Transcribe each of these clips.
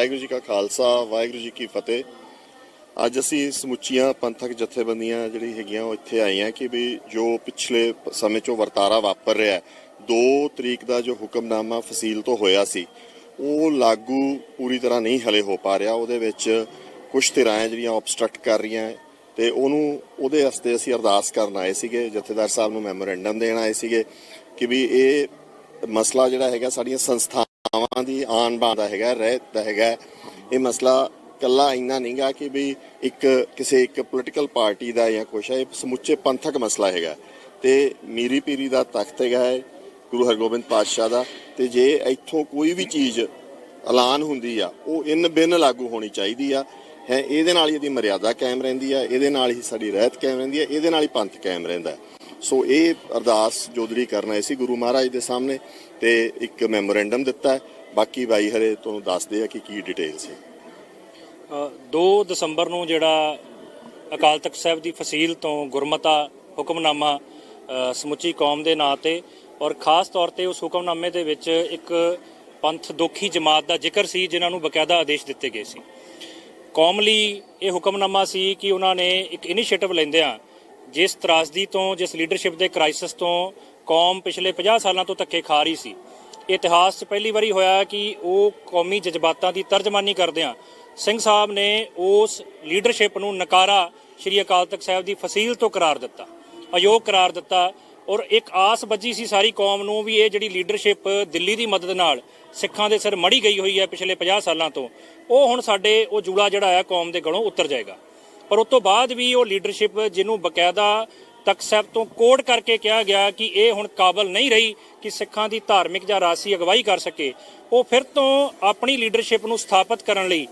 ਵਾਹਿਗੁਰੂ ਜੀ ਕਾ ਖਾਲਸਾ, ਵਾਹਿਗੁਰੂ ਜੀ ਕੀ ਫਤਿਹ। ਅੱਜ ਅਸੀਂ ਸਮੁੱਚੀਆਂ ਪੰਥਕ ਜਥੇਬੰਦੀਆਂ ਜਿਹੜੀ ਹੈਗੀਆਂ, ਉਹ ਇੱਥੇ ਆਈਆਂ ਕਿ ਵੀ ਜੋ ਪਿਛਲੇ ਸਮੇਂ 'ਚੋਂ ਵਰਤਾਰਾ ਵਾਪਰ ਰਿਹਾ ਹੈ 2 ਤਰੀਕ ਦਾ ਜੋ ਹੁਕਮਨਾਮਾ ਫਸੀਲ ਤੋਂ ਹੋਇਆ ਸੀ, ਉਹ ਲਾਗੂ ਪੂਰੀ ਤਰ੍ਹਾਂ ਨਹੀਂ ਹਲੇ ਹੋ ਪਾ ਰਿਹਾ। ਉਹਦੇ ਵਿੱਚ ਕੁਝ ਧਿਰਾਂ ਜਿਹੜੀਆਂ ਆਬਸਟਰਕਟ ਕਰ ਰਹੀਆਂ ਹੈ ਤੇ ਉਹਨੂੰ, ਉਹਦੇ ਵਾਸਤੇ ਅਸੀਂ ਅਰਦਾਸ ਕਰਨ ਆਏ ਸੀਗੇ। ਜਥੇਦਾਰ ਸਾਹਿਬ ਨੂੰ ਮੈਮੋਰੈਂਡਮ ਦੇਣ ਆਏ ਸੀਗੇ ਕਿ ਵੀ ਇਹ ਮਸਲਾ ਜਿਹੜਾ ਹੈਗਾ, ਸਾਡੀਆਂ ਸੰਸਥਾ ਸੰਸਥਾਵਾਂ ਦੀ ਆਨ ਬਾਨ ਦਾ ਹੈਗਾ, ਰਹਿਤ ਦਾ ਹੈਗਾ। ਇਹ ਮਸਲਾ ਕੱਲਾ ਇੰਨਾ ਨਹੀਂਗਾ ਕਿ ਵੀ ਇੱਕ ਕਿਸੇ ਇੱਕ ਪੋਲੀਟੀਕਲ ਪਾਰਟੀ ਦਾ ਜਾਂ ਕੁਛ ਹੈ, ਇਹ ਸਮੁੱਚੇ ਪੰਥਕ ਮਸਲਾ ਹੈਗਾ। ਤੇ ਮੀਰੀ ਪੀਰੀ ਦਾ ਤਖਤ ਹੈਗਾ ਹੈ, ਗੁਰੂ ਹਰਗੋਬਿੰਦ ਪਾਤਸ਼ਾਹ ਦਾ। ਤੇ ਜੇ ਇੱਥੋਂ ਕੋਈ ਵੀ ਚੀਜ਼ ਐਲਾਨ ਹੁੰਦੀ ਆ, ਉਹ ਇਨ ਬਿਨ ਲਾਗੂ ਹੋਣੀ ਚਾਹੀਦੀ ਆ। ਹੈ, ਇਹਦੇ ਨਾਲ ਹੀ ਇਹਦੀ ਮਰਿਆਦਾ ਕਾਇਮ ਰਹਿੰਦੀ ਆ, ਇਹਦੇ ਨਾਲ ਹੀ ਸਾਡੀ ਰਹਿਤ ਕਾਇਮ ਰਹਿੰਦੀ ਆ, ਇਹਦੇ ਨਾਲ ਹੀ ਪੰਥ ਕਾਇਮ ਰਹਿੰਦਾ। ਸੋ ਇਹ ਅਰਦਾਸ ਜੋਦੜੀ ਕਰਨਾ ਹੈ ਸੀ ਗੁਰੂ ਮਹਾਰਾਜ ਦੇ ਸਾਹਮਣੇ ਤੇ ਇੱਕ ਮੈਮੋਰੈਂਡਮ ਦਿੱਤਾ ਹੈ। ਬਾਕੀ ਬਾਈ ਹਰੇ ਤੁਹਾਨੂੰ ਦੱਸਦੇ ਆ ਕਿ ਕੀ ਡਿਟੇਲ ਸੀ। ਅ, 2 ਦਸੰਬਰ ਨੂੰ ਜਿਹੜਾ ਅਕਾਲ ਤਖਤ ਸਾਹਿਬ ਦੀ ਫਸੀਲ ਤੋਂ ਗੁਰਮਤਾ ਹੁਕਮਨਾਮਾ ਸਮੁੱਚੀ ਕੌਮ ਦੇ ਨਾਂ ਤੇ ਔਰ ਖਾਸ ਤੌਰ ਤੇ ਉਸ ਹੁਕਮਨਾਮੇ ਦੇ ਵਿੱਚ ਇੱਕ ਪੰਥ ਦੋਖੀ ਜਮਾਤ ਦਾ ਜ਼ਿਕਰ ਸੀ ਜਿਨ੍ਹਾਂ ਨੂੰ ਬਕਾਇਦਾ ਆਦੇਸ਼ ਦਿੱਤੇ ਗਏ ਸੀ। ਕੌਮ ਲਈ ਇਹ ਹੁਕਮਨਾਮਾ ਸੀ ਕਿ ਉਹਨਾਂ ਨੇ ਇੱਕ ਇਨੀਸ਼ੀਏਟਿਵ ਲੈਂਦਿਆਂ ਜਿਸ ਤਰਾਸਦੀ ਤੋਂ, ਜਿਸ ਲੀਡਰਸ਼ਿਪ ਦੇ ਕ੍ਰਾਈਸਿਸ ਤੋਂ ਕੌਮ ਪਿਛਲੇ 50 ਸਾਲਾਂ ਤੋਂ ਧੱਕੇ ਖਾ ਰਹੀ ਸੀ। ਇਤਿਹਾਸ 'ਚ ਪਹਿਲੀ ਵਾਰੀ ਹੋਇਆ ਕਿ ਉਹ ਕੌਮੀ ਜਜ਼ਬਾਤਾਂ ਦੀ ਤਰਜਮਾਨੀ ਕਰਦਿਆਂ ਸਿੰਘ ਸਾਹਿਬ ਨੇ ਉਸ ਲੀਡਰਸ਼ਿਪ ਨੂੰ ਨਕਾਰਾ ਸ਼੍ਰੀ ਅਕਾਲ ਤਖਤ ਸਾਹਿਬ ਦੀ ਫਸੀਲ ਤੋਂ ਕਰਾਰ ਦਿੱਤਾ, ਅਯੋਗ ਕਰਾਰ ਦਿੱਤਾ ਔਰ ਇੱਕ ਆਸ ਬੱਜੀ ਸੀ ਸਾਰੀ ਕੌਮ ਨੂੰ ਵੀ ਇਹ ਜਿਹੜੀ ਲੀਡਰਸ਼ਿਪ ਦਿੱਲੀ ਦੀ ਮਦਦ ਨਾਲ ਸਿੱਖਾਂ ਦੇ ਸਿਰ ਮੜੀ ਗਈ ਹੋਈ ਹੈ ਪਿਛਲੇ 50 ਸਾਲਾਂ ਤੋਂ, ਉਹ ਹੁਣ ਸਾਡੇ, ਉਹ ਜੂੜਾ ਜਿਹੜਾ ਆ ਕੌਮ ਦੇ ਗਲੋਂ ਉਤਰ ਜਾਏਗਾ। ਪਰ ਉਸ ਤੋਂ ਬਾਅਦ ਵੀ ਉਹ ਲੀਡਰਸ਼ਿਪ ਜਿਹਨੂੰ ਬਕਾਇਦਾ ਤਖਤ ਸਾਹਿਬ ਤੋਂ ਕੋਡ ਕਰਕੇ ਕਿਹਾ ਗਿਆ ਕਿ ਇਹ ਹੁਣ ਕਾਬਲ ਨਹੀਂ ਰਹੀ ਕਿ ਸਿੱਖਾਂ ਦੀ ਧਾਰਮਿਕ ਜਾਂ ਰਾਸੀ ਅਗਵਾਈ ਕਰ ਸਕੇ। ਉਹ ਫਿਰ ਤੋਂ ਆਪਣੀ ਲੀਡਰਸ਼ਿਪ ਨੂੰ ਸਥਾਪਿਤ ਕਰਨ ਲਈ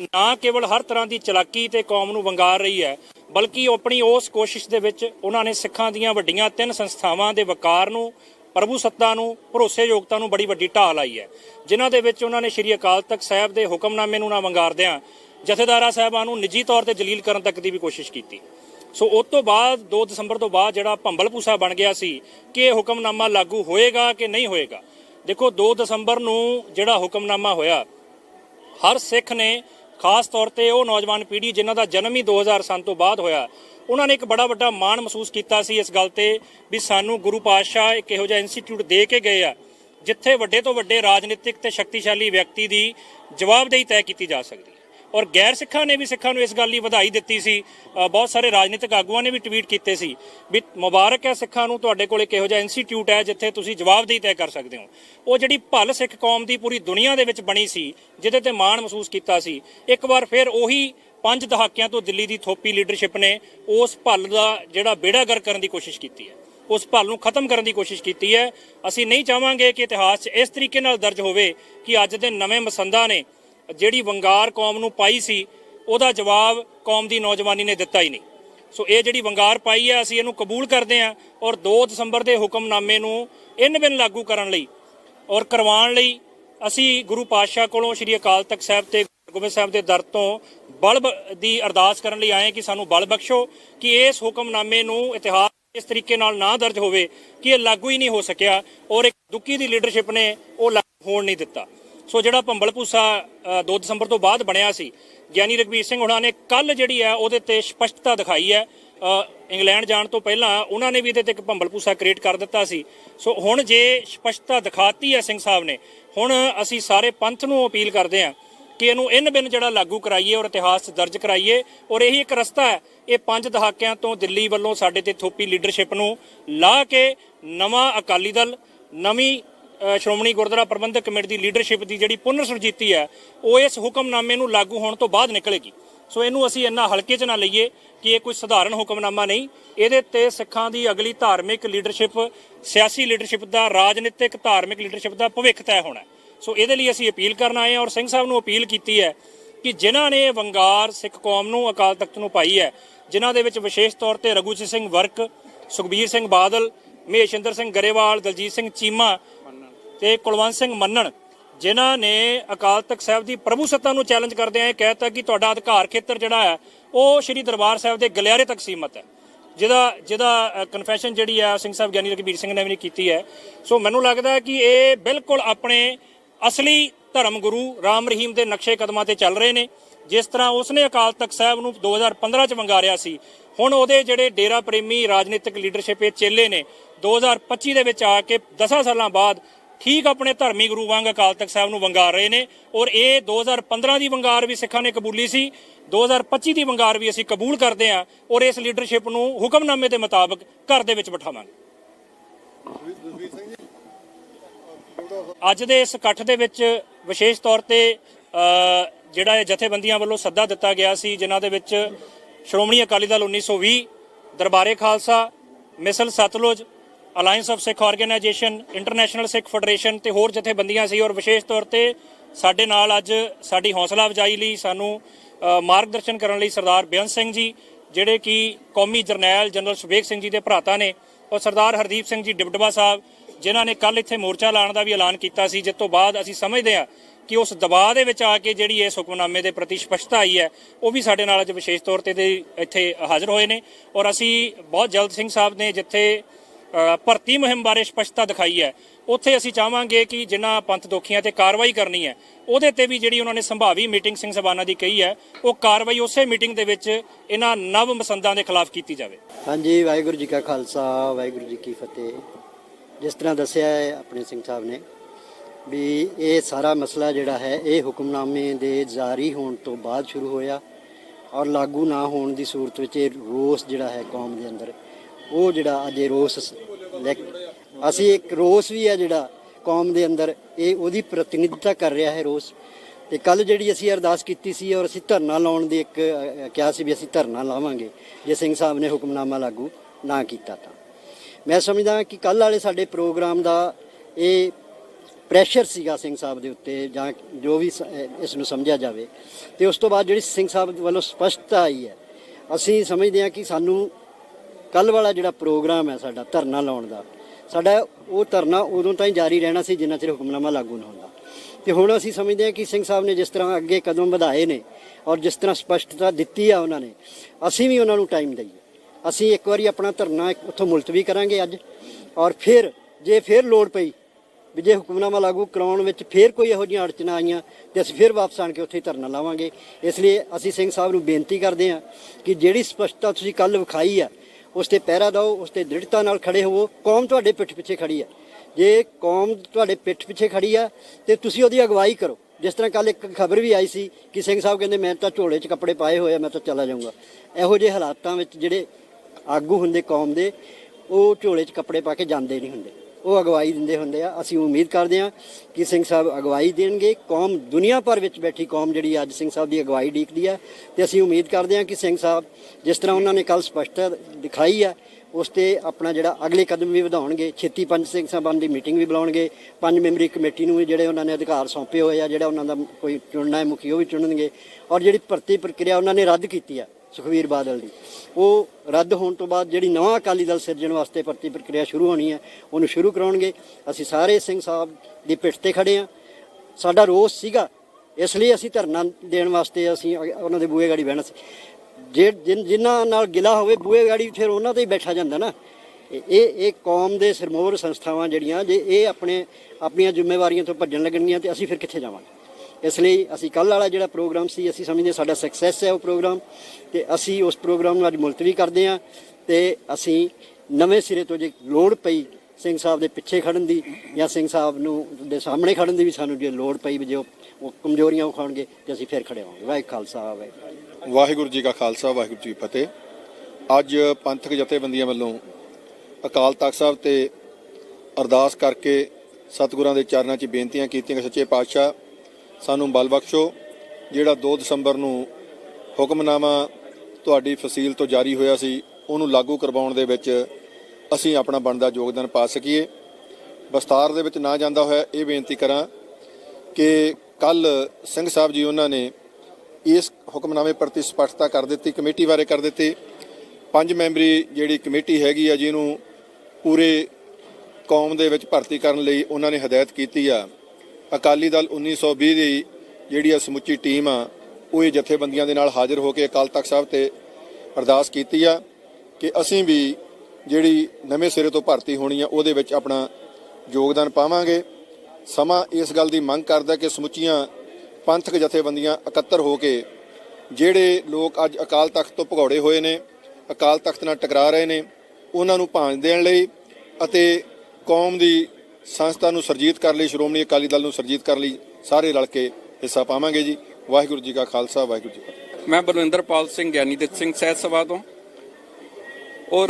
ਨਾ ਕੇਵਲ ਹਰ ਤਰ੍ਹਾਂ ਦੀ ਚਲਾਕੀ ਤੇ ਕੌਮ ਨੂੰ ਵੰਗਾਰ ਰਹੀ ਹੈ, ਬਲਕਿ ਆਪਣੀ ਉਸ ਕੋਸ਼ਿਸ਼ ਦੇ ਵਿੱਚ ਉਹਨਾਂ ਨੇ ਸਿੱਖਾਂ ਦੀਆਂ ਵੱਡੀਆਂ ਤਿੰਨ ਸੰਸਥਾਵਾਂ ਦੇ ਵਕਾਰ ਨੂੰ, ਪ੍ਰਭੂ ਸੱਤਾ ਨੂੰ, ਭਰੋਸੇਯੋਗਤਾ ਨੂੰ ਬੜੀ ਵੱਡੀ ਢਾਹ ਲਾਈ ਹੈ। ਜਿਨ੍ਹਾਂ ਦੇ ਵਿੱਚ ਉਹਨਾਂ ਨੇ ਸ਼੍ਰੀ ਅਕਾਲ ਤਖਤ ਸਾਹਿਬ ਦੇ ਹੁਕਮਨਾਮੇ ਨੂੰ ਨਾ ਵੰਗਾਰਦਿਆਂ ਜਥੇਦਾਰਾਂ ਸਾਹਿਬਾਂ ਨੂੰ ਨਿੱਜੀ ਤੌਰ ਤੇ ਜਲੀਲ ਕਰਨ ਤੱਕ ਦੀ ਵੀ ਕੋਸ਼ਿਸ਼ ਕੀਤੀ। ਸੋ ਉਸ ਤੋਂ ਬਾਅਦ 2 ਦਸੰਬਰ ਤੋਂ ਬਾਅਦ ਜਿਹੜਾ ਭੰਬਲ ਪੂਸਾ ਬਣ ਗਿਆ ਸੀ, ਕਿ ਇਹ ਹੁਕਮਨਾਮਾ ਲਾਗੂ ਹੋਏਗਾ ਕਿ ਨਹੀਂ ਹੋਏਗਾ? ਦੇਖੋ 2 ਦਸੰਬਰ ਨੂੰ ਜਿਹੜਾ ਹੁਕਮਨਾਮਾ ਹੋਇਆ, ਹਰ ਸਿੱਖ ਨੇ ਖਾਸ ਤੌਰ ਤੇ ਉਹ ਨੌਜਵਾਨ ਪੀੜ੍ਹੀ ਜਿਨ੍ਹਾਂ ਦਾ ਜਨਮ ਹੀ 2000 ਤੋਂ ਬਾਅਦ ਹੋਇਆ, ਉਹਨਾਂ ਨੇ ਇੱਕ ਬੜਾ ਵੱਡਾ ਮਾਣ ਮਹਿਸੂਸ ਕੀਤਾ ਸੀ ਇਸ ਗੱਲ ਤੇ ਵੀ ਸਾਨੂੰ ਗੁਰੂ ਪਾਤਸ਼ਾਹ ਇੱਕ ਇਹੋ ਜਿਹਾ ਇੰਸਟੀਚਿਊਟ ਦੇ ਕੇ ਗਏ ਆ, ਜਿੱਥੇ ਵੱਡੇ ਤੋਂ ਵੱਡੇ ਰਾਜਨੀਤਿਕ ਤੇ ਸ਼ਕਤੀਸ਼ਾਲੀ ਵਿਅਕਤੀ ਦੀ ਜਵਾਬਦੇਹੀ ਤੈਅ ਕੀਤੀ ਜਾ ਸਕਦੀ ਔਰ ਗੈਰ ਸਿੱਖਾਂ ਨੇ ਵੀ ਸਿੱਖਾਂ ਨੂੰ ਇਸ ਗੱਲ ਲਈ ਵਧਾਈ ਦਿੱਤੀ ਸੀ। ਬਹੁਤ ਸਾਰੇ ਰਾਜਨੀਤਿਕ ਆਗੂਆਂ ਨੇ ਵੀ ਟਵੀਟ ਕੀਤੇ ਸੀ ਵੀ ਮੁਬਾਰਕ ਹੈ ਸਿੱਖਾਂ ਨੂੰ, ਤੁਹਾਡੇ ਕੋਲ ਇੱਕ ਇਹੋ ਜਿਹਾ ਇੰਸਟੀਚਿਊਟ ਹੈ ਜਿੱਥੇ ਤੁਸੀਂ ਜਵਾਬਦੇਹੀ ਤੈਅ ਕਰ ਸਕਦੇ ਹੋ। ਉਹ ਜਿਹੜੀ ਭਲ ਸਿੱਖ ਕੌਮ ਦੀ ਪੂਰੀ ਦੁਨੀਆ ਦੇ ਵਿੱਚ ਬਣੀ ਸੀ, ਜਿਹਦੇ ਤੇ ਮਾਣ ਮਹਿਸੂਸ ਕੀਤਾ ਸੀ, ਇੱਕ ਵਾਰ ਫਿਰ ਉਹੀ ਪੰਜ ਦਹਾਕਿਆਂ ਤੋਂ ਦਿੱਲੀ ਦੀ ਥੋਪੀ ਲੀਡਰਸ਼ਿਪ ਨੇ ਉਸ ਭਲ ਦਾ ਜਿਹੜਾ ਬੇੜਾਗਰ ਕਰਨ ਦੀ ਕੋਸ਼ਿਸ਼ ਕੀਤੀ ਹੈ, ਉਸ ਭਲ ਨੂੰ ਖਤਮ ਕਰਨ ਦੀ ਕੋਸ਼ਿਸ਼ ਕੀਤੀ ਹੈ। ਅਸੀਂ ਨਹੀਂ ਚਾਹਾਂਗੇ ਕਿ ਇਤਿਹਾਸ 'ਚ ਇਸ ਤਰੀਕੇ ਨਾਲ ਦਰਜ ਹੋਵੇ ਕਿ ਅੱਜ ਦੇ ਨਵੇਂ ਮਸੰਦਾਂ ਨੇ ਜਿਹੜੀ ਵੰਗਾਰ ਕੌਮ ਨੂੰ ਪਾਈ ਸੀ, ਉਹਦਾ ਜਵਾਬ ਕੌਮ ਦੀ ਨੌਜਵਾਨੀ ਨੇ ਦਿੱਤਾ ਹੀ ਨਹੀਂ। ਸੋ ਇਹ ਜਿਹੜੀ ਵੰਗਾਰ ਪਾਈ ਹੈ, ਅਸੀਂ ਇਹਨੂੰ ਕਬੂਲ ਕਰਦੇ ਹਾਂ ਔਰ 2 ਦਸੰਬਰ ਦੇ ਹੁਕਮਨਾਮੇ ਨੂੰ ਇਨ ਬਿਨ ਲਾਗੂ ਕਰਨ ਲਈ ਔਰ ਕਰਵਾਉਣ ਲਈ ਅਸੀਂ ਗੁਰੂ ਪਾਤਸ਼ਾਹ ਕੋਲੋਂ ਸ੍ਰੀ ਅਕਾਲ ਤਖਤ ਸਾਹਿਬ ਤੇ ਗੁਰੂ ਗੋਬਿੰਦ ਸਾਹਿਬ ਦੇ ਦਰ ਤੋਂ ਬਲ ਬ- ਦੀ ਅਰਦਾਸ ਕਰਨ ਲਈ ਆਏ ਕਿ ਸਾਨੂੰ ਬਲ ਬਖਸ਼ੋ ਕਿ ਇਸ ਹੁਕਮਨਾਮੇ ਨੂੰ ਇਤਿਹਾਸ ਇਸ ਤਰੀਕੇ ਨਾਲ ਨਾ ਦਰਜ ਹੋਵੇ ਕਿ ਇਹ ਲਾਗੂ ਹੀ ਨਹੀਂ ਹੋ ਸਕਿਆ ਔਰ ਇੱਕ ਦੁੱਕੀ ਦੀ ਲੀਡਰਸ਼ਿਪ ਨੇ ਉਹ ਲਾਗੂ ਹੋਣ ਨਹੀਂ ਦਿੱਤਾ। ਸੋ ਜਿਹੜਾ ਭੰਬਲ ਭੂਸਾ 2 ਦਸੰਬਰ ਤੋਂ ਬਾਅਦ ਬਣਿਆ ਸੀ, ਗਿਆਨੀ ਰਗਵੀਰ ਸਿੰਘ ਹੁਣਾਂ ਨੇ ਕੱਲ ਜਿਹੜੀ ਹੈ, ਉਹਦੇ ਤੇ ਸਪਸ਼ਟਤਾ ਦਿਖਾਈ ਹੈ। ਇੰਗਲੈਂਡ ਜਾਣ ਤੋਂ ਪਹਿਲਾਂ ਉਹਨਾਂ ਨੇ ਵੀ ਇਹਦੇ ਤੇ ਇੱਕ ਭੰਬਲ ਭੂਸਾ ਕ੍ਰੀਏਟ ਕਰ ਦਿੱਤਾ ਸੀ। ਸੋ ਹੁਣ ਜੇ ਸਪਸ਼ਟਤਾ ਦਿਖਾਤੀ ਹੈ ਸਿੰਘ ਸਾਹਿਬ ਨੇ, ਹੁਣ ਅਸੀਂ ਸਾਰੇ ਪੰਥ ਨੂੰ ਅਪੀਲ ਕਰਦੇ ਹਾਂ ਕਿ ਇਹਨੂੰ ਇਨ ਬਿਨ ਜਿਹੜਾ ਲਾਗੂ ਕਰਾਈਏ ਔਰ ਇਤਿਹਾਸ 'ਚ ਦਰਜ ਕਰਾਈਏ। ਔਰ ਇਹੀ ਇੱਕ ਰਸਤਾ ਹੈ, ਇਹ ਪੰਜ ਦਹਾਕਿਆਂ ਤੋਂ ਦਿੱਲੀ ਵੱਲੋਂ ਸਾਡੇ ਤੇ ਥੋਪੀ ਲੀਡਰਸ਼ਿਪ ਨੂੰ ਲਾ ਕੇ ਨਵਾਂ ਅਕਾਲੀ ਦਲ, ਨਵੀਂ ਸ਼੍ਰੋਮਣੀ ਗੁਰਦੁਆਰਾ ਪ੍ਰਬੰਧਕ ਕਮੇਟੀ ਦੀ ਲੀਡਰਸ਼ਿਪ ਦੀ ਜਿਹੜੀ ਪੁਨਰ ਸੁਰਜੀਤੀ ਹੈ, ਉਹ ਇਸ ਹੁਕਮਨਾਮੇ ਨੂੰ ਲਾਗੂ ਹੋਣ ਤੋਂ ਬਾਅਦ ਨਿਕਲੇਗੀ। ਸੋ ਇਹਨੂੰ ਅਸੀਂ ਇੰਨਾ ਹਲਕੇ 'ਚ ਨਾ ਲਈਏ ਕਿ ਇਹ ਕੋਈ ਸਧਾਰਨ ਹੁਕਮਨਾਮਾ ਨਹੀਂ। ਇਹਦੇ ਤੇ ਸਿੱਖਾਂ ਦੀ ਅਗਲੀ ਧਾਰਮਿਕ ਲੀਡਰਸ਼ਿਪ, ਸਿਆਸੀ ਲੀਡਰਸ਼ਿਪ ਦਾ, ਰਾਜਨੀਤਿਕ ਧਾਰਮਿਕ ਲੀਡਰਸ਼ਿਪ ਦਾ ਭਵਿੱਖ ਤੈਅ ਹੋਣਾ ਸੋ ਇਹਦੇ ਲਈ ਅਸੀਂ ਅਪੀਲ ਕਰਨ ਆਏ ਹਾਂ ਔਰ ਸਿੰਘ ਸਾਹਿਬ ਨੂੰ ਅਪੀਲ ਕੀਤੀ ਹੈ ਕਿ ਜਿਨ੍ਹਾਂ ਨੇ ਵੰਗਾਰ, ਸਿੱਖ ਕੌਮ ਨੂੰ ਅਕਾਲ ਤਖਤ ਨੂੰ ਪਾਈ ਹੈ, ਜਿਨ੍ਹਾਂ ਦੇ ਵਿੱਚ ਵਿਸ਼ੇਸ਼ ਤੌਰ ਤੇ ਰਘੂਜੀਤ ਸਿੰਘ ਵਰਕ, ਸੁਖਬੀਰ ਸਿੰਘ ਬਾਦਲ, ਮਹੇਸ਼ਿੰਦਰ ਸਿੰਘ ਗਰੇਵਾਲ, ਦਲਜੀਤ ਸਿੰਘ ਚੀਮਾ ਤੇ ਕੁਲਵੰਤ ਸਿੰਘ ਮੰਨਣ, ਜਿਨ੍ਹਾਂ ਨੇ ਅਕਾਲ ਤਖਤ ਸਾਹਿਬ ਦੀ ਪ੍ਰਭੂ ਸੱਤਾ ਨੂੰ ਚੈਲੰਜ ਕਰਦਿਆਂ ਇਹ ਕਹਿਤਾ ਕਿ ਤੁਹਾਡਾ ਅਧਿਕਾਰ ਖੇਤਰ ਜਿਹੜਾ ਹੈ, ਉਹ ਸ੍ਰੀ ਦਰਬਾਰ ਸਾਹਿਬ ਦੇ ਗਲਿਆਰੇ ਤੱਕ ਸੀਮਤ ਹੈ। ਜਿਹਦਾ ਜਿਹਦਾ ਕਨਫੈਸ਼ਨ ਜਿਹੜੀ ਆ ਸਿੰਘ ਸਾਹਿਬ ਗਿਆਨੀ ਰਘਬੀਰ ਸਿੰਘ ਨੇ ਵੀ ਕੀਤੀ ਹੈ। ਸੋ ਮੈਨੂੰ ਲੱਗਦਾ ਕਿ ਇਹ ਬਿਲਕੁਲ ਆਪਣੇ ਅਸਲੀ ਧਰਮ ਗੁਰੂ ਰਾਮ ਰਹੀਮ ਦੇ ਨਕਸ਼ੇ ਕਦਮਾਂ ਤੇ ਚੱਲ ਰਹੇ ਨੇ। ਜਿਸ ਤਰ੍ਹਾਂ ਉਸਨੇ ਅਕਾਲ ਤਖਤ ਸਾਹਿਬ ਨੂੰ 2015 ਚ ਵੰਗਾਰਿਆ ਸੀ, ਹੁਣ ਉਹਦੇ ਜਿਹੜੇ ਡੇਰਾ ਪ੍ਰੇਮੀ ਰਾਜਨੀਤਿਕ ਲੀਡਰਸ਼ਿਪ ਇਹ ਚੇਲੇ ਨੇ 2025 ਦੇ ਵਿੱਚ ਆ ਕੇ 10 ਸਾਲਾਂ ਬਾਅਦ ਠੀਕ ਆਪਣੇ ਧਰਮੀ ਗੁਰੂ ਵਾਂਗ ਅਕਾਲ ਤਖਤ ਸਾਹਿਬ ਨੂੰ ਵੰਗਾਰ ਰਹੇ ਨੇ ਔਰ ਇਹ 2015 ਦੀ ਵੰਗਾਰ ਵੀ ਸਿੱਖਾਂ ਨੇ ਕਬੂਲੀ ਸੀ 2025 ਦੀ ਵੰਗਾਰ ਵੀ ਅਸੀਂ ਕਬੂਲ ਕਰਦੇ ਹਾਂ ਔਰ ਇਸ ਲੀਡਰਸ਼ਿਪ ਨੂੰ ਹੁਕਮਨਾਮੇ ਦੇ ਮੁਤਾਬਕ ਘਰ ਦੇ ਵਿੱਚ ਬਿਠਾਵਾਂਗੇ। ਅੱਜ ਦੇ ਇਸ ਇਕੱਠ ਦੇ ਵਿੱਚ ਵਿਸ਼ੇਸ਼ ਤੌਰ ਤੇ ਜਿਹੜਾ ਇਹ ਜਥੇਬੰਦੀਆਂ ਵੱਲੋਂ ਸੱਦਾ ਦਿੱਤਾ ਗਿਆ ਸੀ, ਜਿਨ੍ਹਾਂ ਦੇ ਵਿੱਚ Shiromani Akali Dal 1920 Darbare Khalsa, Misl Satluj alliance of Sikh organisation international Sikh federation ਤੇ ਹੋਰ ਜਥੇਬੰਦੀਆਂ ਸੀ ਔਰ ਵਿਸ਼ੇਸ਼ ਤੌਰ ਤੇ ਸਾਡੇ ਨਾਲ ਅੱਜ ਸਾਡੀ ਹੌਸਲਾ ਅਫਜਾਈ ਲਈ ਸਾਨੂੰ ਮਾਰਗਦਰਸ਼ਨ ਕਰਨ ਲਈ ਸਰਦਾਰ ਬੇਅੰਤ ਸਿੰਘ ਜੀ, ਜਿਹੜੇ ਕਿ ਕੌਮੀ ਜਰਨੈਲ ਜਨਰਲ ਸੁਬੇਗ ਸਿੰਘ ਜੀ ਦੇ ਭਰਾਤਾ ਨੇ ਔਰ ਸਰਦਾਰ ਹਰਦੀਪ ਸਿੰਘ ਜੀ ਡਿਬਡਬਾ ਸਾਹਿਬ, ਜਿਨ੍ਹਾਂ ਨੇ ਕੱਲ ਇੱਥੇ ਮੋਰਚਾ ਲਾਉਣ ਦਾ ਵੀ ਐਲਾਨ ਕੀਤਾ ਸੀ, ਜਿਸ ਤੋਂ ਬਾਅਦ ਅਸੀਂ ਸਮਝਦੇ ਹਾਂ ਕਿ ਉਸ ਦਬਾਅ ਦੇ ਵਿੱਚ ਆ ਕੇ ਜਿਹੜੀ ਇਸ ਹੁਕਮਨਾਮੇ ਦੇ ਪ੍ਰਤੀ ਸਪਸ਼ਟਤਾ ਆਈ ਹੈ, ਉਹ ਵੀ ਸਾਡੇ ਨਾਲ ਅੱਜ ਵਿਸ਼ੇਸ਼ ਤੌਰ ਤੇ ਇੱਥੇ ਹਾਜ਼ਰ ਹੋਏ ਨੇ ਔਰ ਅਸੀਂ ਬਹੁਤ ਜਲਦ ਸਿੰਘ ਸਾਹਿਬ ਨੇ ਜਿੱਥੇ ਭਰਤੀ ਮੁਹਿੰਮ ਬਾਰੇ ਸਪਸ਼ਟਤਾ ਦਿਖਾਈ ਹੈ। ਉੱਥੇ ਅਸੀਂ ਚਾਹਾਂਗੇ ਕਿ ਜਿਨ੍ਹਾਂ ਪੰਥ ਦੋਖੀਆਂ ਤੇ ਕਾਰਵਾਈ ਕਰਨੀ ਹੈ, ਉਹਦੇ ਤੇ ਵੀ ਜਿਹੜੀ ਉਹਨਾਂ ਨੇ ਸੰਭਾਵੀ ਮੀਟਿੰਗ ਸਿੰਘ ਸਭਾਨਾ ਦੀ ਕਹੀ ਹੈ, ਉਹ ਕਾਰਵਾਈ ਉਸੇ ਮੀਟਿੰਗ ਦੇ ਵਿੱਚ ਇਹਨਾਂ ਨਵ ਮਸੰਦਾਂ ਦੇ ਖਿਲਾਫ ਕੀਤੀ ਜਾਵੇ। ਹਾਂਜੀ, ਵਾਹਿਗੁਰੂ ਜੀ ਕਾ ਖਾਲਸਾ, ਵਾਹਿਗੁਰੂ ਜੀ ਕੀ ਫਤਿਹ। ਜਿਸ ਤਰ੍ਹਾਂ ਦੱਸਿਆ ਹੈ ਆਪਣੇ ਸਿੰਘ ਸਾਹਿਬ ਨੇ ਵੀ ਇਹ ਸਾਰਾ ਮਸਲਾ ਜਿਹੜਾ ਹੈ, ਇਹ ਹੁਕਮਨਾਮੇ ਦੇ ਜਾਰੀ ਹੋਣ ਤੋਂ ਬਾਅਦ ਸ਼ੁਰੂ ਹੋਇਆ ਔਰ ਲਾਗੂ ਨਾ ਹੋਣ ਦੀ ਸੂਰਤ ਵਿੱਚ ਇਹ ਰੋਸ ਜਿਹੜਾ ਹੈ ਕੌਮ ਦੇ ਅੰਦਰ ਉਹ ਜਿਹੜਾ ਅੱਜ ਰੋਸ ਲੈ- ਅਸੀਂ ਇੱਕ ਰੋਸ ਵੀ ਹੈ ਜਿਹੜਾ ਕੌਮ ਦੇ ਅੰਦਰ, ਇਹ ਉਹਦੀ ਪ੍ਰਤੀਨਿਧਤਾ ਕਰ ਰਿਹਾ ਹੈ ਰੋਸ। ਤੇ ਕੱਲ ਜਿਹੜੀ ਅਸੀਂ ਅਰਦਾਸ ਕੀਤੀ ਸੀ ਔਰ ਅਸੀਂ ਧਰਨਾ ਲਾਉਣ ਦੀ ਇੱਕ ਕਿਹਾ ਸੀ ਵੀ ਅਸੀਂ ਧਰਨਾ ਲਾਵਾਂਗੇ, ਜੇ ਸਿੰਘ ਸਾਹਿਬ ਨੇ ਹੁਕਮਨਾਮਾ ਲਾਗੂ ਨਾ ਕੀਤਾ ਤਾਂ। ਮੈਂ ਸਮਝਦਾ ਕਿ ਕੱਲ ਵਾਲੇ ਸਾਡੇ ਪ੍ਰੋਗਰਾਮ ਦਾ ਇਹ ਪ੍ਰੈਸ਼ਰ ਸੀਗਾ ਸਿੰਘ ਸਾਹਿਬ ਦੇ ਉੱਤੇ, ਜਾਂ ਜੋ ਵੀ ਇਸ ਨੂੰ ਸਮਝਿਆ ਜਾਵੇ। ਤੇ ਉਸ ਤੋਂ ਬਾਅਦ ਜਿਹੜੀ ਸਿੰਘ ਸਾਹਿਬ ਵੱਲੋਂ ਸਪਸ਼ਟਤਾ ਆਈ ਹੈ, ਅਸੀਂ ਸਮਝਦੇ ਹਾਂ ਕਿ ਸਾਨੂੰ ਕੱਲ ਵਾਲਾ ਜਿਹੜਾ ਪ੍ਰੋਗਰਾਮ ਹੈ ਸਾਡਾ ਧਰਨਾ ਲਾਉਣ ਦਾ, ਸਾਡਾ ਉਹ ਧਰਨਾ ਉਦੋਂ ਤਾਈਂ ਜਾਰੀ ਰਹਿਣਾ ਸੀ ਜਿੰਨਾ ਚਿਰ ਹੁਕਮਨਾਮਾ ਲਾਗੂ ਨਾ ਹੁੰਦਾ। ਤੇ ਹੁਣ ਅਸੀਂ ਸਮਝਦੇ ਹਾਂ ਕਿ ਸਿੰਘ ਸਾਹਿਬ ਨੇ ਜਿਸ ਤਰ੍ਹਾਂ ਅੱਗੇ ਕਦਮ ਵਧਾਏ ਨੇ ਔਰ ਜਿਸ ਤਰ੍ਹਾਂ ਸਪਸ਼ਟਤਾ ਦਿੱਤੀ ਆ ਉਹਨਾਂ ਨੇ, ਅਸੀਂ ਵੀ ਉਹਨਾਂ ਨੂੰ ਟਾਈਮ ਦਈਏ। ਅਸੀਂ ਇੱਕ ਵਾਰੀ ਆਪਣਾ ਧਰਨਾ ਉੱਥੋਂ ਮੁਲਤਵੀ ਕਰਾਂਗੇ ਅੱਜ ਔਰ ਫਿਰ ਜੇ ਫਿਰ ਲੋੜ ਪਈ ਵੀ ਜੇ ਹੁਕਮਨਾਮਾ ਲਾਗੂ ਕਰਾਉਣ ਵਿੱਚ ਫਿਰ ਕੋਈ ਇਹੋ ਜਿਹੀਆਂ ਅੜਚਨਾਂ ਆਈਆਂ ਤੇ ਅਸੀਂ ਫਿਰ ਵਾਪਸ ਆਣ ਕੇ ਉੱਥੇ ਧਰਨਾ ਲਾਵਾਂਗੇ। ਇਸ ਲਈ ਅਸੀਂ ਸਿੰਘ ਸਾਹਿਬ ਨੂੰ ਬੇਨਤੀ ਕਰਦੇ ਹਾਂ ਕਿ ਜਿਹੜੀ ਸਪਸ਼ਟਤਾ ਤੁਸੀਂ ਕੱਲ ਵਿਖਾਈ ਆ ਉਸ ਤੇ ਪਹਿਰਾ ਦਿਓ, ਉਸ ਤੇ ਦ੍ਰਿੜਤਾ ਨਾਲ ਖੜੇ ਹੋਵੋ। ਕੌਮ ਤੁਹਾਡੇ ਪਿੱਠ ਪਿੱਛੇ ਖੜੀ ਆ ਜੇ ਕੌਮ ਤੁਹਾਡੇ ਪਿੱਠ ਪਿੱਛੇ ਖੜੀ ਆ ਤੇ ਤੁਸੀਂ ਉਹਦੀ ਅਗਵਾਈ ਕਰੋ। ਜਿਸ ਤਰ੍ਹਾਂ ਕੱਲ ਇੱਕ ਖਬਰ ਵੀ ਆਈ ਸੀ ਕਿ ਸਿੰਘ ਸਾਹਿਬ ਕਹਿੰਦੇ, ਮੈਂ ਤਾਂ ਝੋਲੇ 'ਚ ਕੱਪੜੇ ਪਾਏ ਹੋਏ ਆ, ਮੈਂ ਤਾਂ ਚਲਾ ਜਾਊਂਗਾ। ਇਹੋ ਜਿਹੇ ਹਾਲਾਤਾਂ ਵਿੱਚ ਜਿਹੜੇ ਆਗੂ ਹੁੰਦੇ ਕੌਮ ਦੇ, ਉਹ ਝੋਲੇ 'ਚ ਕੱਪੜੇ ਪਾ ਕੇ ਜਾਂਦੇ ਨਹੀਂ ਹੁੰਦੇ। ਉਹ ਅਗਵਾਈ ਦਿੰਦੇ ਹੁੰਦੇ ਆ। ਅਸੀਂ ਉਮੀਦ ਕਰਦੇ ਹਾਂ ਕਿ ਸਿੰਘ ਸਾਹਿਬ ਅਗਵਾਈ ਦੇਣਗੇ। ਕੌਮ ਦੁਨੀਆ ਭਰ ਵਿੱਚ ਬੈਠੀ ਕੌਮ ਜਿਹੜੀ ਅੱਜ ਸਿੰਘ ਸਾਹਿਬ ਦੀ ਅਗਵਾਈ ਡੀਕਦੀ ਆ ਤੇ ਅਸੀਂ ਉਮੀਦ ਕਰਦੇ ਹਾਂ ਕਿ ਸਿੰਘ ਸਾਹਿਬ ਜਿਸ ਤਰ੍ਹਾਂ ਉਹਨਾਂ ਨੇ ਕੱਲ ਸਪਸ਼ਟਤਾ ਦਿਖਾਈ ਆ, ਉਸ ਤੇ ਆਪਣਾ ਜਿਹੜਾ ਅਗਲੇ ਕਦਮ ਵੀ ਵਧਾਉਣਗੇ। ਛੇਤੀ ਪੰਜ ਸਿੰਘ ਸਾਹਿਬਾਨ ਦੀ ਮੀਟਿੰਗ ਵੀ ਬੁਲਾਉਣਗੇ। ਪੰਜ ਮੈਂਬਰੀ ਕਮੇਟੀ ਨੂੰ ਵੀ ਜਿਹੜੇ ਉਹਨਾਂ ਨੇ ਅਧਿਕਾਰ ਸੌਂਪੇ ਹੋਏ ਆ, ਜਿਹੜਾ ਉਹਨਾਂ ਦਾ ਕੋਈ ਚੁਣਨਾ ਹੈ ਮੁਖੀ ਉਹ ਵੀ ਚੁਣਨਗੇ। ਔਰ ਜਿਹੜੀ ਭਰਤੀ ਪ੍ਰਕਿਰਿਆ ਉਹਨਾਂ ਨੇ ਰੱਦ ਕੀਤੀ ਆ ਸੁਖਵੀਰ ਬਾਦਲ ਦੀ। ਉਹ ਰੱਦ ਹੋਣ ਤੋਂ ਬਾਅਦ ਜਿਹੜੀ ਨਵਾਂ ਅਕਾਲੀ ਦਲ ਸਿਰਜਣ ਵਾਸਤੇ ਭਰਤੀ ਪ੍ਰਕਿਰਿਆ ਸ਼ੁਰੂ ਹੋਣੀ ਹੈ, ਉਹਨੂੰ ਸ਼ੁਰੂ ਕਰਾਉਣਗੇ। ਅਸੀਂ ਸਾਰੇ ਸਿੰਘ ਸਾਹਿਬ ਦੀ ਪਿੱਠ ਤੇ ਖੜੇ ਆ ਸਾਡਾ ਰੋਸ ਸੀਗਾ। ਇਸ ਲਈ ਅਸੀਂ ਧਰਨਾ ਦੇਣ ਵਾਸਤੇ ਅਸੀਂ ਉਹਨਾਂ ਦੇ ਬੂਹੇ ਗਾੜੀ ਬਹਿਣਾ ਸੀ। ਜੇ, ਜਿਨ- ਜਿਨ੍ਹਾਂ ਨਾਲ ਗਿਲਾ ਹੋਵੇ, ਬੂਹੇ ਗਾੜੀ ਫਿਰ ਉਹਨਾਂ ਤੇ ਹੀ ਬੈਠਾ ਜਾਂਦਾ ਨਾ। ਇਹ ਇਹ ਇਹ ਕੌਮ ਦੇ ਸਰਮੋਰ ਸੰਸਥਾਵਾਂ ਜਿਹੜੀਆਂ, ਜੇ ਇਹ ਆਪਣੇ, ਆਪਣੀਆਂ ਜ਼ਿੰਮੇਵਾਰੀਆਂ ਤੋਂ ਭੱਜਣ ਲੱਗਣਗੀਆਂ ਤੇ ਅਸੀਂ ਫਿਰ ਕਿੱਥੇ ਜਾਵਾਂਗੇ? ਇਸ ਲਈ ਅਸੀਂ ਕੱਲ ਵਾਲਾ ਜਿਹੜਾ ਪ੍ਰੋਗਰਾਮ ਸੀ, ਅਸੀਂ ਸਮਝਦੇ ਸਾਡਾ ਸਕਸੈਸ ਹੈ ਉਹ ਪ੍ਰੋਗਰਾਮ ਤੇ ਅਸੀਂ ਉਸ ਪ੍ਰੋਗਰਾਮ ਨੂੰ ਅੱਜ ਮੁਲਤਵੀ ਕਰਦੇ ਹਾਂ ਤੇ ਅਸੀਂ ਨਵੇਂ ਸਿਰੇ ਤੋਂ ਜੇ ਲੋੜ ਪਈ ਸਿੰਘ ਸਾਹਿਬ ਦੇ ਪਿੱਛੇ ਖੜਨ ਦੀ ਜਾਂ ਸਿੰਘ ਸਾਹਿਬ ਨੂੰ ਦੇ ਸਾਹਮਣੇ ਖੜਨ ਦੀ ਵੀ ਸਾਨੂੰ ਜੇ ਲੋੜ ਪਈ ਵੀ ਜੇ ਉਹ ਕਮਜ਼ੋਰੀਆਂ ਵਿਖਾਉਣਗੇ ਤੇ ਅਸੀਂ ਫਿਰ ਖੜੇ ਹੋਵਾਂਗੇ। ਵਾਹਿਗੁਰੂ ਖਾਲਸਾ, ਵਾਹਿਗੁਰੂ ਵਾਹਿਗੁਰੂ ਜੀ ਕਾ ਖਾਲਸਾ, ਵਾਹਿਗੁਰੂ ਜੀ ਕੀ ਫਤਿਹ। ਅੱਜ ਪੰਥਕ ਜਥੇਬੰਦੀਆਂ ਵੱਲੋਂ ਅਕਾਲ ਤਖਤ ਸਾਹਿਬ ਤੇ ਅਰਦਾਸ ਕਰਕੇ ਸਤਿਗੁਰਾਂ ਦੇ ਚਰਨਾਂ 'ਚ ਬੇਨਤੀਆਂ ਕੀਤੀਆਂ ਕਿ ਸੱਚੇ ਪਾਤਸ਼ਾਹ ਸਾਨੂੰ ਬਲ ਬਖਸ਼ੋ। ਜਿਹੜਾ 2 ਦਸੰਬਰ ਨੂੰ ਹੁਕਮਨਾਮਾ ਤੁਹਾਡੀ ਫਸੀਲ ਤੋਂ ਜਾਰੀ ਹੋਇਆ ਸੀ, ਉਹਨੂੰ ਲਾਗੂ ਕਰਵਾਉਣ ਦੇ ਵਿੱਚ ਅਸੀਂ ਆਪਣਾ ਬਣਦਾ ਯੋਗਦਾਨ ਪਾ ਸਕੀਏ। ਵਿਸਤਾਰ ਦੇ ਵਿੱਚ ਨਾ ਜਾਂਦਾ ਹੋਇਆ ਇਹ ਬੇਨਤੀ ਕਰਾਂ ਕਿ ਕੱਲ ਸਿੰਘ ਸਾਹਿਬ ਜੀ ਉਹਨਾਂ ਨੇ ਇਸ ਹੁਕਮਨਾਮੇ ਪ੍ਰਤੀ ਸਪਸ਼ਟਤਾ ਕਰ ਦਿੱਤੀ, ਕਮੇਟੀ ਬਾਰੇ ਕਰ ਦਿੱਤੀ। ਪੰਜ ਮੈਂਬਰੀ ਜਿਹੜੀ ਕਮੇਟੀ ਹੈਗੀ ਆ, ਜਿਹਨੂੰ ਪੂਰੇ ਕੌਮ ਦੇ ਵਿੱਚ ਭਰਤੀ ਕਰਨ ਲਈ ਉਹਨਾਂ ਨੇ ਹਦਾਇਤ ਕੀਤੀ ਆ। ਅਕਾਲੀ ਦਲ 1920 ਦੀ ਜਿਹੜੀ ਆ ਸਮੁੱਚੀ ਟੀਮ ਆ, ਉਹ ਇਹ ਜਥੇਬੰਦੀਆਂ ਦੇ ਨਾਲ ਹਾਜ਼ਰ ਹੋ ਕੇ ਅਕਾਲ ਤਖਤ ਸਾਹਿਬ ਤੇ ਅਰਦਾਸ ਕੀਤੀ ਆ ਕਿ ਅਸੀਂ ਵੀ ਜਿਹੜੀ ਨਵੇਂ ਸਿਰੇ ਤੋਂ ਭਰਤੀ ਹੋਣੀ ਆ, ਉਹਦੇ ਵਿੱਚ ਆਪਣਾ ਯੋਗਦਾਨ ਪਾਵਾਂਗੇ। ਸਮਾਂ ਇਸ ਗੱਲ ਦੀ ਮੰਗ ਕਰਦਾ ਕਿ ਸਮੁੱਚੀਆਂ ਪੰਥਕ ਜਥੇਬੰਦੀਆਂ ਇਕੱਤਰ ਹੋ ਕੇ ਜਿਹੜੇ ਲੋਕ ਅੱਜ ਅਕਾਲ ਤਖਤ ਤੋਂ ਭਗੌੜੇ ਹੋਏ ਨੇ, ਅਕਾਲ ਤਖਤ ਨਾਲ ਟਕਰਾ ਰਹੇ ਨੇ, ਉਹਨਾਂ ਨੂੰ ਭਾਂਜ ਦੇਣ ਲਈ ਅਤੇ ਕੌਮ ਦੀ ਸੰਸਥਾ ਨੂੰ ਸਰਜੀਤ ਕਰਨ ਲਈ ਸ਼੍ਰੋਮਣੀ ਅਕਾਲੀ ਦਲ ਨੂੰ ਸਰਜੀਤ ਕਰਨ ਲਈ ਸਾਰੇ ਰਲ ਕੇ ਹਿੱਸਾ ਪਾਵਾਂਗੇ ਜੀ। ਵਾਹਿਗੁਰੂ ਜੀ ਕਾ ਖਾਲਸਾ ਵਾਹਿਗੁਰੂ ਜੀ ਕੀ ਫਤਿਹ। ਮੈਂ ਬਲਵਿੰਦਰਪਾਲ ਸਿੰਘ ਗਿਆਨੀਦਿੱਤ ਸਿੰਘ ਸਹਿਤ ਸਭਾ ਤੋਂ। ਔਰ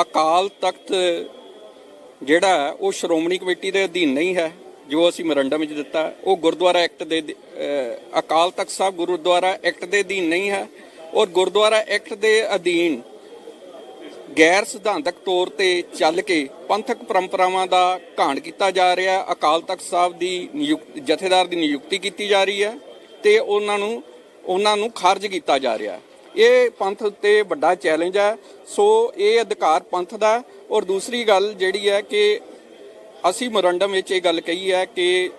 ਅਕਾਲ ਤਖਤ ਜਿਹੜਾ ਹੈ, ਉਹ ਸ਼੍ਰੋਮਣੀ ਕਮੇਟੀ ਦੇ ਅਧੀਨ ਨਹੀਂ ਹੈ ਜੋ ਅਸੀਂ ਮਰੰਡਮ ਵਿੱਚ ਦਿੱਤਾ ਉਹ ਗੁਰਦੁਆਰਾ ਐਕਟ ਦੇ ਅਹ, ਅਕਾਲ ਤਖਤ ਸਾਹਿਬ ਗੁਰਦੁਆਰਾ ਐਕਟ ਦੇ ਅਧੀਨ ਨਹੀਂ ਹੈ। ਔਰ ਗੁਰਦੁਆਰਾ ਐਕਟ ਦੇ ਅਧੀਨ ਗੈਰ ਸਿਧਾਂਤਕ ਤੌਰ ਤੇ ਚੱਲ ਕੇ ਪੰਥਕ ਪਰੰਪਰਾਵਾਂ ਦਾ ਘਾਣ ਕੀਤਾ ਜਾ ਰਿਹਾ ਹੈ। ਅਕਾਲ ਤਖਤ ਸਾਹਿਬ ਦੀ ਨਿਯੁਕਤ, ਜਥੇਦਾਰ ਦੀ ਨਿਯੁਕਤੀ ਕੀਤੀ ਜਾ ਰਹੀ ਹੈ ਤੇ ਉਹਨਾਂ ਨੂੰ ਉਹਨਾਂ ਨੂੰ ਖਾਰਜ ਕੀਤਾ ਜਾ ਰਿਹਾ ਹੈ। ਇਹ ਪੰਥ ਉੱਤੇ ਵੱਡਾ ਚੈਲੰਜ ਹੈ। ਸੋ ਇਹ ਅਧਿਕਾਰ ਪੰਥ ਦਾ ਔਰ ਦੂਸਰੀ ਗੱਲ ਜਿਹੜੀ ਹੈ ਕਿ ਅਸੀਂ ਮੋਰੰਡਮ ਵਿੱਚ ਇਹ ਗੱਲ ਕਹੀ ਹੈ ਕਿ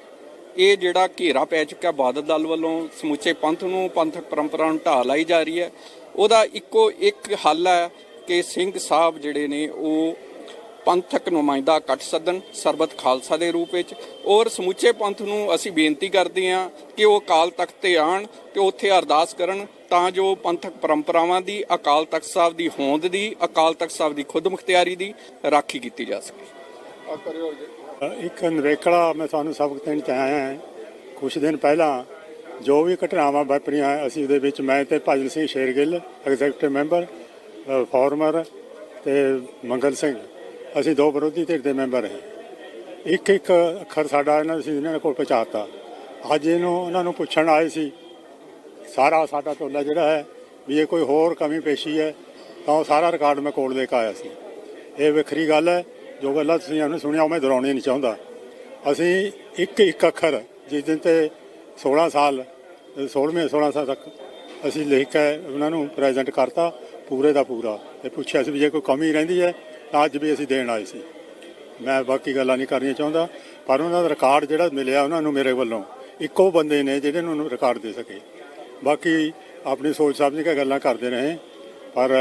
ਇਹ ਜਿਹੜਾ ਘੇਰਾ ਪੈ ਚੁੱਕਾ ਬਾਦਲ ਦਲ ਵੱਲੋਂ, ਸਮੁੱਚੇ ਪੰਥ ਨੂੰ, ਪੰਥਕ ਪਰੰਪਰਾ ਨੂੰ ਢਾਹ ਲਾਈ ਜਾ ਰਹੀ ਹੈ। ਉਹਦਾ ਇੱਕੋ ਇੱਕ ਹੱਲ ਹੈ ਕਿ ਸਿੰਘ ਸਾਹਿਬ ਜਿਹੜੇ ਨੇ ਉਹ ਪੰਥਕ ਨੁਮਾਇੰਦਾ ਕੱਟ ਸੱਦਣ ਸਰਬਤ ਖਾਲਸਾ ਦੇ ਰੂਪ ਵਿੱਚ। ਔਰ ਸਮੁੱਚੇ ਪੰਥ ਨੂੰ ਅਸੀਂ ਬੇਨਤੀ ਕਰਦੇ ਹਾਂ ਕਿ ਉਹ ਅਕਾਲ ਤਖਤ ਤੇ ਆਣ ਤੇ ਉੱਥੇ ਅਰਦਾਸ ਕਰਨ ਤਾਂ ਜੋ ਪੰਥਕ ਪਰੰਪਰਾਵਾਂ ਦੀ ਅਕਾਲ ਤਖਤ ਸਾਹਿਬ ਦੀ ਹੋਂਦ ਦੀ ਅਕਾਲ ਤਖਤ ਸਾਹਿਬ ਦੀ ਖੁਦ ਮੁਖਤਿਆਰੀ ਦੀ ਰਾਖੀ ਕੀਤੀ ਜਾ ਸਕੇ। ਇੱਕ ਨਵੇਕਲਾ ਮੈਂ ਤੁਹਾਨੂੰ ਸਬਕ ਦੇਣ ਚ ਆਇਆ ਹਾਂ। ਕੁਝ ਦਿਨ ਪਹਿਲਾਂ ਜੋ ਵੀ ਘਟਨਾਵਾਂ ਵਾਪਰੀਆਂ ਅਸੀਂ ਉਹਦੇ ਵਿੱਚ ਮੈਂ ਤੇ Bhajan Singh Shergill executive member farmer ਤੇ ਮੰਗਲ ਸਿੰਘ। ਅਸੀਂ ਦੋ ਵਿਰੋਧੀ ਧਿਰ ਦੇ ਮੈਂਬਰ ਹਾਂ। ਇੱਕ ਇੱਕ ਅੱਖਰ ਸਾਡਾ ਇਹਨਾਂ ਅਸੀਂ ਇਹਨਾਂ ਕੋਲ ਪਹੁੰਚਾਤਾ। ਅੱਜ ਇਹਨੂੰ, ਉਹਨਾਂ ਨੂੰ ਪੁੱਛਣ ਆਏ ਸੀ, ਸਾਰਾ ਸਾਡਾ ਟੋਲਾ ਜਿਹੜਾ ਹੈ, ਵੀ ਇਹ ਕੋਈ ਹੋਰ ਕਮੀ ਪੇਸ਼ੀ ਹੈ, ਤਾਂ ਉਹ ਸਾਰਾ ਰਿਕਾਰਡ ਮੈਂ ਕੋਲ ਦੇ ਕੇ ਆਇਆ ਸੀ। ਇਹ ਵੱਖਰੀ ਗੱਲ ਹੈ, ਜੋ ਗੱਲਾਂ ਤੁਸੀਂ ਉਹਨੇ ਸੁਣਿਆ, ਉਹ ਮੈਂ ਦੁਹਰਾਉਣੀ ਨਹੀਂ ਚਾਹੁੰਦਾ। ਅਸੀਂ ਇੱਕ ਇੱਕ ਅੱਖਰ, ਜਿਸ ਦਿਨ ਤੇ 16 ਸਾਲ 16ਵੇਂ 16 ਸਾਲ ਤੱਕ ਅਸੀਂ ਲਿਖ ਕੇ ਉਹਨਾਂ ਨੂੰ ਪ੍ਰੈਜ਼ੈਂਟ ਕਰਤਾ ਪੂਰੇ ਦਾ ਪੂਰਾ ਤੇ ਪੁੱਛਿਆ ਸੀ ਵੀ ਜੇ ਕੋਈ ਕਮੀ ਰਹਿੰਦੀ ਹੈ ਤਾਂ ਅੱਜ ਵੀ ਅਸੀਂ ਦੇਣ ਆਏ ਸੀ। ਮੈਂ ਬਾਕੀ ਗੱਲਾਂ ਨਹੀਂ ਕਰਨੀਆਂ ਚਾਹੁੰਦਾ, ਪਰ ਉਹਨਾਂ ਦਾ ਰਿਕਾਰਡ ਜਿਹੜਾ ਮਿਲਿਆ ਉਹਨਾਂ ਨੂੰ ਮੇਰੇ ਵੱਲੋਂ, ਇੱਕੋ ਬੰਦੇ ਨੇ ਜਿਹੜੇ ਉਹਨਾਂ ਨੂੰ ਰਿਕਾਰਡ ਦੇ ਸਕੇ। ਬਾਕੀ ਆਪਣੀ ਸੋਚ ਸਮਝ ਕੇ ਗੱਲਾਂ ਕਰਦੇ ਰਹੇ, ਪਰ